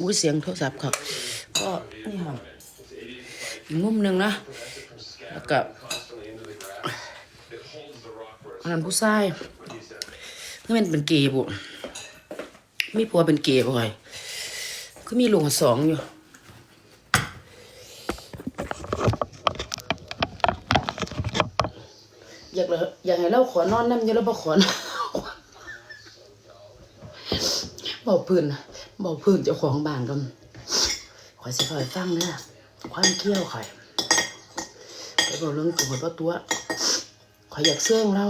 อุ้ยเสียงโทรศัพท์ค่ะก็นี่ค่ะอีกมุมหนึ่งนะแล้วก็อันนั้นผู้ชายนี่มันเป็นเกย์บุมีผัวเป็นเกย์บ่อยก็มีลูกสองอยู่อยากเลยอยากให้เราขอนอนน้ำเยอะแล้วบ่ขอนบอกพื้น บอกพื้นเจ้าของบ้านกันขอยสิคอยฟังเนี่ยความเคี้ยวข่อยไปบอกเรื่องตัวว่าตัวข่อยอยากเสื่องเรา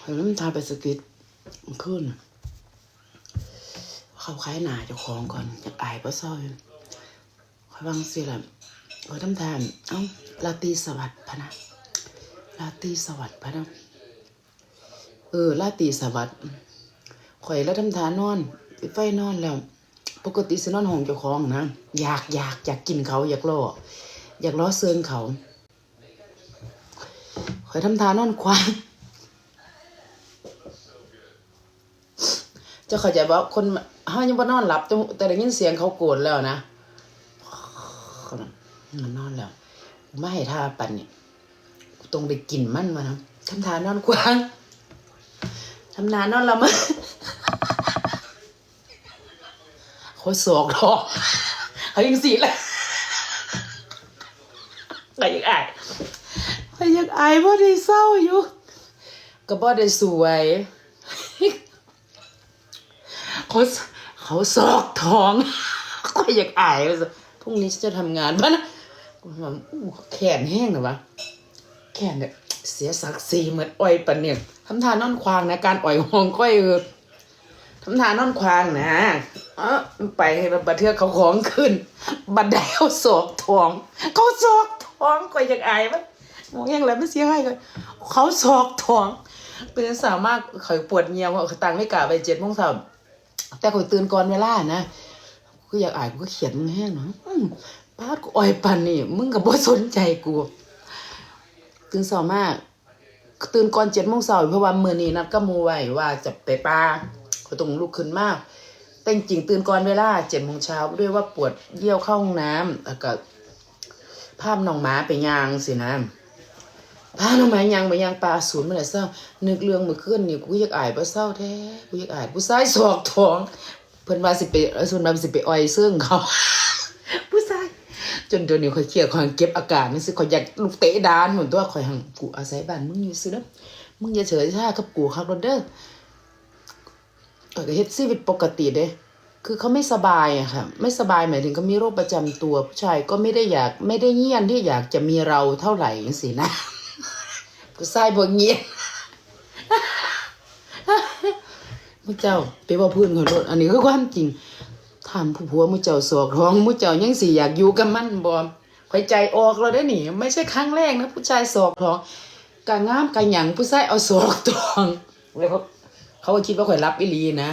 ข่อยน้ำตาไปสกิดมันขึ้น เขาคล้ายหนาเจ้าของก่อนอยากอายปะซ้อยข่อยวังสิล่ะข่อยทำทานเอ้าลาตีสวัสดิ์พะนะลาตีสวัสดิ์พะนะ เออลาตีสวัสดิ์ข่อยแล้วทำทานนอนปิดไฟนอนแล้ว ปกติสินอนห้องเจ้าของนะ อยากอยากอยากกินเขาอยากล่ออยากล้อเซิงเขาข่อยทำทานนอนควางเจะเข้าใจว่าคนเฮายังบ่นอนหลับแต่แต่ได้ยินเสียงเขาโกรธแล้วนะมันนอนแล้วไม่ให้ท่าปันเนี่ยต้องไปกินมันมานะทำทานนอนควาง ทำนานนอนละมั้งเขาสอกทองเขายังสีเลยก็ยังอายก็ยังอายเพราะได้เศร้าอยู่ ก็บ่ได้สวยเขาเขาสอกทองก็ยังอายว่าพรุ่งนี้ฉันจะทำงานบ้านะกูว่าอู้แขนแห้งเหรอวะแค่เนี่ย เสียศักดิ์ศรีเหมือนอ้อยปันเนี่ยทำทานนอนควางนะการอ่อยหองก้อยเออทำทานนอนควางนะเออไปให้บัดเทือกเขาของขึ้น บัดได้เขาศอกทอง เขาศอกทองก็ยังอายมั้ยมองยังไรไม่เสียให้เลยเขาศอกทอง เป็นสาวมากเขาปวดเงียวเขาตังไม่กะไปเจ็ดโมงเช้าแต่เขาตื่นก่อนเวลานะกูอยากอายกูก็เขียนมึงแห้งเนาะอืมป้ากูอ่อยปันนี่มึงกับบ่สนใจกู ตื่นเช้ามาก ตื่นก่อนเจ็ดโมงเช้าเพราะว่ามื้อนี้นัดกับหมู่ไว้ว่าจะไปป่าก็ต้องลุกขึ้นมาก แต่จริงตื่นก่อนเวลาเจ็ดโมงเช้าด้วยว่าปวดเยี่ยวเข้าห้องน้ำแล้วก็ภาพน้องหมาไปยางสินะพาน้องหมายางไปยางปลาศูนย์มื่อไหร่เศร้านึกเรื่องเมื่อคืนนี่กูอยากอายปะเศร้าแท้กูอยากอายผู้ชายสอกท้อง เพิ่นว่าสิไปเอ้ยส่วนว่าสิไปอ่อยเสื่องเขาผู้ จนเดี๋ยวนี้ข่อยเครียดข่อยเก็บอาการนี่สิข่อยอยากลูกเตะดานเหมือนตัวข่อยหังกูอาศัยบ้านมึงอยู่ซื่อเด้อมึงอย่าเฉยชากับกูครับรถเด้อข่อยก็เฮ็ดชีวิตปกติเด้คือเขาไม่สบายอะค่ะ ไม่สบายหมายถึงเขามีโรคประจำตัว ผู้ชายก็ไม่ได้อยากไม่ได้เงียนที่อยากจะมีเราเท่าไหร่สินะผู้ชายบ่เงียนมุเจ้าไปว่าพื้นของรถอันนี้คือความจริง ถามผู้ผัวมุเจ้าสอกท้องมุเจ้ายังสิอยากอยู่กับมันบ่ข่อยใจออกแล้วได้อนี่ไม่ใช่ครั้งแรกนะ ผู้ชายสอกท้องกะงามกะหยังผู้ชายเอาสอกท้องแล้วเขาเขาคิดว่าข่อยรับอีหลีนะ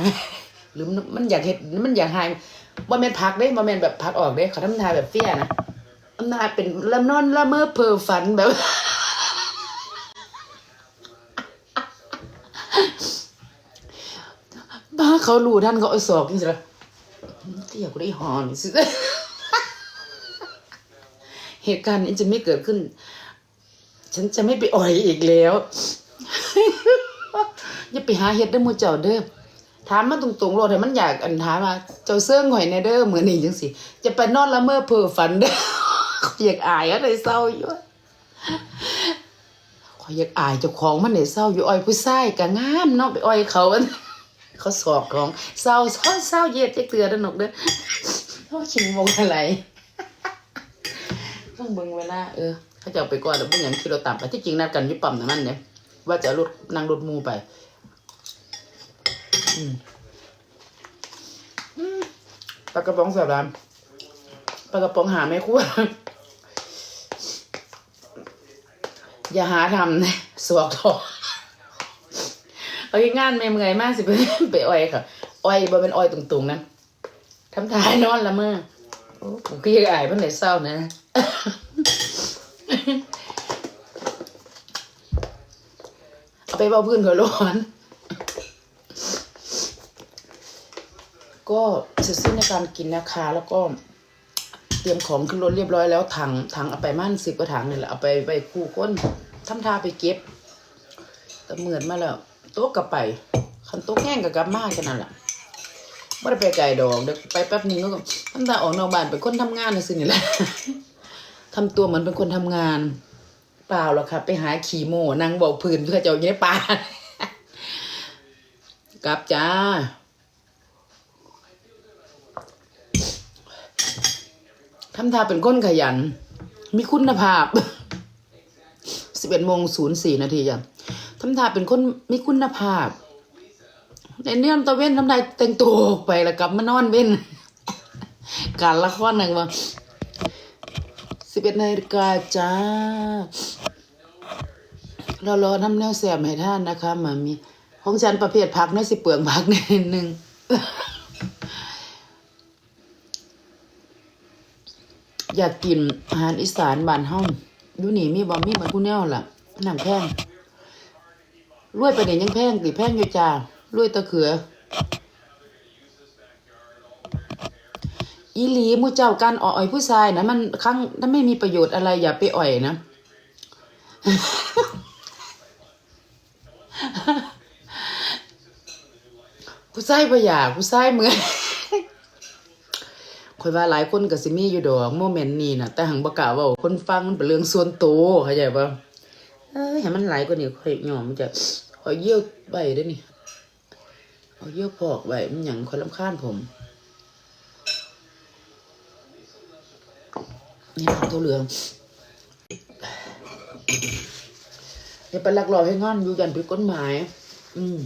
หรือมันอยากเฮ็ดมันอยากหายบ่แม่นพักเด้บ่แม่นแบบพักออกเด้เขาทำทาแบบเฟี้ยนะทำทาเป็นละนอนละเมอเพ้อฝันแบบบ้าเขารู้ท่านเขาเอาศอกนี่สิละ เที่ยวกูได้หอนสิเหตุการณ์นี้จะไม่เกิดขึ้น ฉันจะไม่ไปอ่อยอีกแล้วอย่าไปหาเฮ็ดเด้อหมูเจ้าเด้อถามมาตรงๆโลดให้มันอยากอันถามมาเจ้าเสื้อหอยในเด้อเหมือนนี่จังสิจะไปนอนละเมอเพ้อฝันเด้ออยากอายอะไรเศร้าอยู่ขอยอยากอายเจ้าของมันเนี่ยเศร้าอยู่อ้อยผู้ชายก็งามเนาะไปอ้อยเขามัน เขาสอบของเศร้าเศร้าเศร้าเย็ดจะเกลือดนกเด้อเขาชิงมงอะไรต้องเบิ่งเวลาเออเขาจะเอาไปก่อนแล้วเบิ่อย่างที่เราตามไปที่จริงนัดกันยุปั๊มน้ำมันเนี่ยว่าจะเอารถนั่งรถมูไป อืมปลากระป๋องสาบานปลากระป๋องหาไม่คุ้อย่าหาทำนะสวกทอง เอางานไม่เมื่อยมากสิไปไปอ้อยค่ะอ้อยบ่เป็นอ้อยตรงๆนั้นทำทายนอนละเมื่อผมก็ยังอายเพิ่นได้เศร้านะเอาไปเบาพื้นเขาร้อนก็เสร็จสิ้นในการกินนะคะ แล้วก็เตรียมของขึ้นรถเรียบร้อยแล้วถังถังเอาไปมั่นสิบกว่าถังนี่แหละเอาไปไปคู่ก้นทำท่าไปเก็บแต่เหมือนมาแล้ว ต๊ะกลับไปคันโต๊ะแห้งกับกลับมากันนั่นแหละไม่ได้ไปไกลดอกเดี๋ยวไปแป๊บนึงก็ทำท่าออกนอกบ้านเป็นคนทำงานนะสินี่แหละทำตัวเหมือนเป็นคนทำงาน เปล่าหรอกค่ะ ไปหาขี่โมนั่งบอกพื้นเพื่อจะเอาอยู่ในป่ากลับจ้าทำทาเป็นคนขยัน มีคุณภาพสิบเอ็ดโมงศูนย์สี่นาทีจ้ะ ทำท่าเป็นคนไมีคุณภาพในเนื่องตะเว้นทำได้แต่งตัวไปแล้วกลับมานอนเว้น การละครหนึ่งว่าสิบเอ็ดนาฬิกาจ้า เรารอน้ำแนวแสบให้ท่านนะคะมามีของฉันประเภทพักนะสิเปลืองพักนิดนึงอยากกินอาหารอีสานบ้านเฮาดูนี่มีบ่มีเหมือนกูแนวล่ะน้ำแพง รวยไปเนี่ยยังแพงติแพงอยู่จ้ารวยตะเขือ อีหลีมูเจ้าการอ่อยผู้ชายนะมันครั้งถ้าไม่มีประโยชน์อะไรอย่าไปอ่อยนะผู้ชายบ่อยาผู้ชายเหมือนคอยว่าหลายคนก็สิมี่อยู่ดอกโมเมนต์นี้นะแต่หังบ่กาเว้าคนฟังมันเป็นเรื่องส่วนตัวเข้าใจป่ะเอ้ยให้มันหลายกว่านี้ค่อยยอมมันจะ คอยเยี่ยวใบได้นี่เอาเยี่ยวพอกใบมันหยังคอยรำคาญผมนี่น้ำตัวเหลืองอย่าไปลักลอบให้งอนอยู่ยันผิดกฎหมาย อืม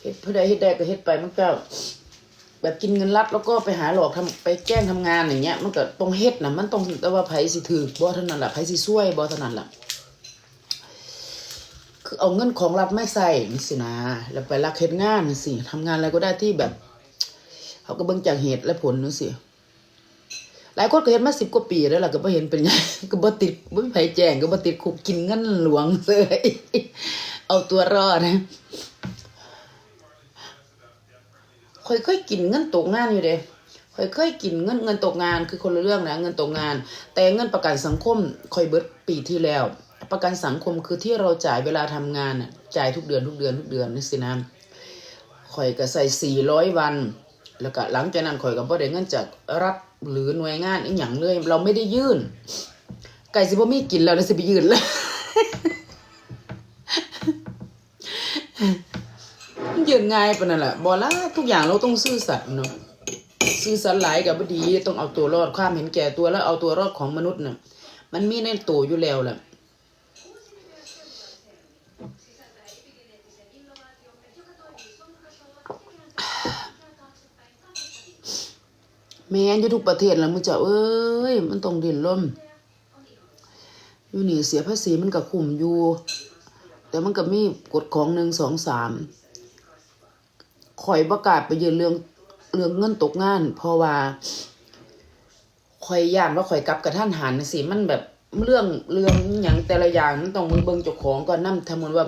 เฮ็ดผู้ใดเฮ็ดได้ก็เฮ็ดไปมันก็แบบกินเงินรัดแล้วก็ไปหาหลอกทำไปแกล้งทำงานอย่างเงี้ย มันก็ต้องเฮ็ดนะมันต้องแต่ว่าไผสิถือบ่เท่านั้นล่ะไผสิช่วยบ่เท่านั้นล่ะ คือเอาเงินของรัฐไม่ใส่นี่สินะแล้วไปรักเฮ็ดงานนี่สิทำงานอะไรก็ได้ที่แบบ เขาก็เบิ่งจากเหตุและผลนี่สิหลายคนก็เห็นมาสิบกว่าปีแล้วล่ะก็บ่เห็นเป็นไงก็บ่ติดบ่มีไผแจ้งก็บ่ติดคุกกินเงินหลวงเลยเอาตัวรอดนะค่อยเคยกินเงินตกงานอยู่เด้ค่อยเคยกินเงินเงินตกงานคือคนละเรื่องนะเงินตกงาน แต่เงินประกันสังคมค่อยเบิดปีที่แล้ว ประกันสังคมคือที่เราจ่ายเวลาทำงานน่ะจ่ายทุกเดือนทุกเดือนทุกเดือนนี่สินะข่อยก็ใส่สี่ร้อยวัน แล้วก็หลังจากนั้นข่อยก็บ่ได้เงินจากรัฐหรือหน่วยงานอีหยังเลย เราไม่ได้ยื่น ไก่สิบ่มีกินแล้วนะสิไปยื่นแล้วมันยื่นง่ายปานนั้นแหละบ่ละทุกอย่างเราต้องซื่อสัตย์เนาะซื่อสัตย์หลายก็บ่ดีต้องเอาตัวรอดความเห็นแก่ตัวแล้วเอาตัวรอดของมนุษย์น่ะมันมีในตัวอยู่แล้วแหละ แม้นอยู่ทุกประเทศแล้วมึงจะเอ้ย มันต้องดิ้นรนอยู่นี่เสียภาษีมันก็คุ้มอยู่ แต่มันก็มีกฎของหนึ่งสองสามข่อยประกาศไปยืนเรื่องเรื่องเงินตกงาน เพราะว่าข่อยย่านว่าข่อยกลับกระท่านหันสิมันแบบเรื่องเรื่องอย่างแต่ละอย่างมันต้องมึงเบิ่งเจ้าของก่อนนำถ้ามันว่า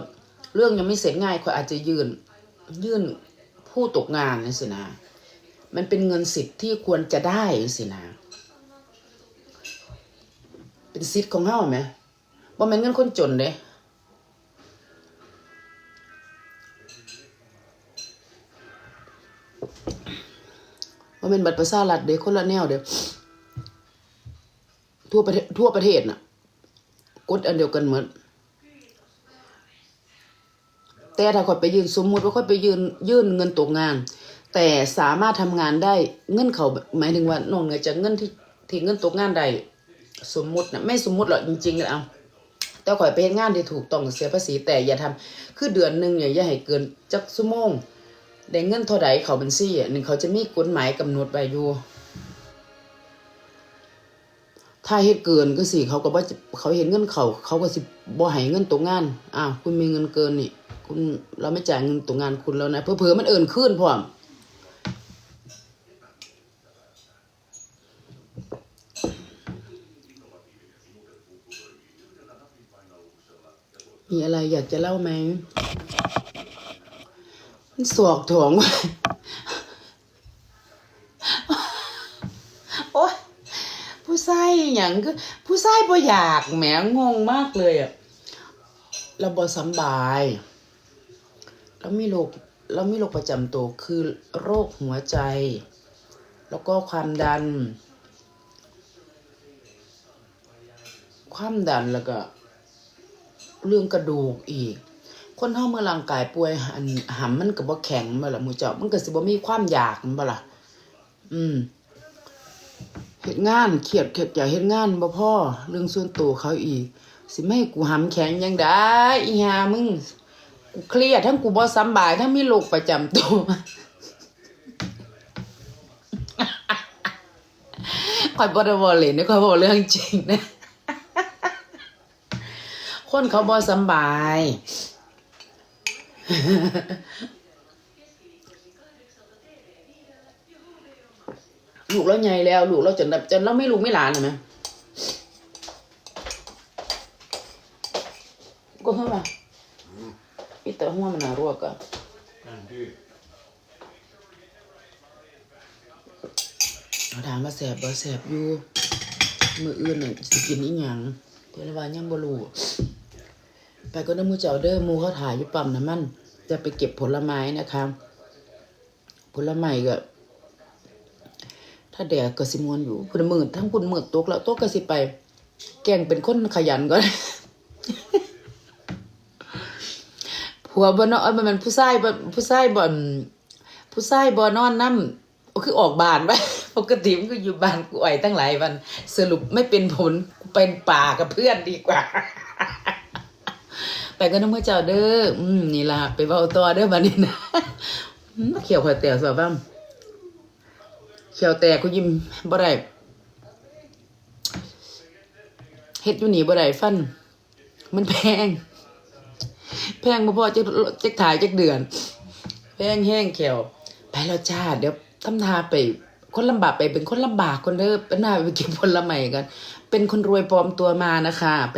เรื่องยังไม่เสร็จง่ายข่อยอาจจะยืน ยื่นผู้ตกงานนี่สินะ มันเป็นเงินสิทธิ์ที่ควรจะได้สินะ เป็นสิทธิ์ของเฮาไหมว่ามันเงินคนจนเด้ว่าเป็นบัตรประชารัฐเด้คนละแนวเด้ทั่วประเทศทั่วประเทศน่ะกดอันเดียวกันเหมือนแต่ถ้าคอยไปยืนสมมุติว่าคอยไปยืนยื่นเงินตกงาน แต่สามารถทำงานได้เงินเขาหมายถึงว่านอกเหนือจากเงินที่ที่เงินตกงานได้สมมุตินะไม่สมมุติหรอกจริงๆเอาแต่ข่อยไปเฮ็ดงานที่ถูกต้องเสียภาษีแต่อย่าทำคือเดือนหนึ่งเนี่ยอย่าให้เกินจักชั่วโมงได้เงินเท่าใดเขาบัญชีอะหนึ่งเขาจะมีกฎหมายกำหนดไว้อยู่ถ้าเฮ็ดเกินก็สิเขาก็บ่จะเขาเห็นเงินเขาเขาก็สิบ่ให้เงินตกงานอ้าวคุณมีเงินเกินนี่ คุณเราไม่จ่ายเงินตกงานคุณแล้วนะเผลอๆมันเอินขึ้นพร้อม มีอะไรอยากจะเล่าไหมมันสวกถ่วงโอ้ยผู้ไส้อย่างก็ผู้ไส้บ่อยากแหมงงมากเลยอะเราบ่สบายเราไม่โรคเราไม่โรคประจำตัวคือโรคหัวใจ แล้วก็ความดัน ความดันแล้วก็ เรื่องกระดูกอีก คนเฮาเมื่อร่างกายป่วยอันหำมันก็บ่แข็งบ่ล่ะหมู่เจ้ามันก็สิบ่มีความอยากบ่ล่ะอืมเฮ็ดงานเครียดเครียดอยากเฮ็ดงานบ่พอเรื่องส่วนตัวเขาอีก สิไม่กูหำแข็งยังได้อีหามึงกูเครียดทั้งกูบ่สำบายทั้งมีโรคประจำตัวข่อยบ่ได้บ่เล่นข่อยบ่เรื่องจริงนะ คนเขาบ่สบาย ลูกเราใหญ่แล้ว ลูกเราจนแบบจนเราไม่ลูกไม่หลานเลยไหมก็เท่าไหร่อีแต่หัวมันน่ารวกอะเราถามว่าแสบบ่แสบอยู่ มืออื่นน่ะสิกินอีหยังเทรวายังบ่รู้ ไปก็น้ำมูเจ้าเด้อมูเขาถ่ายอยู่ปั๊มน้ำมัน จะไปเก็บผลไม้นะคะ ผลไม้ก็ถ้าแดดก็สิมวนอยู่พุ่นมืดทั้งพุ่นมืดตกแล้วตกก็สิไป แกงเป็นคนขยันก็ได้ผัวบ่นอนมันผู้ชายบ่ผู้ชายบ่อนผู้ชายบ่นอนนํคือออกบานไปปกติมันก็อยู่บ้านกูอ่อยตั้งหลายวัน สรุปไม่เป็นผลกูเป็นป่ากับเพื่อนดีกว่า ไปก็น้ำมือเจ้าเด้ออืมนี่ล่ะไปเว้าต่อเด้อบัดนี้นะอืมเขียวข่อยแตกซะบ้างเขียวแตกกูยิ้มบ่ได้เฮ็ดอยู่นี่บ่ได้ฟัน มันแพง แพงบ่พอจักจักถ่ายจักเดือน แพงแห้งแขวไปแล้วจ้าเดี๋ยวทำทาไปคนลำบากไปเป็นคนลำบากคนเด้อเป็นหน้าไปเก็บผลไม้กัน เป็นคนรวยปลอมตัวมานะคะไป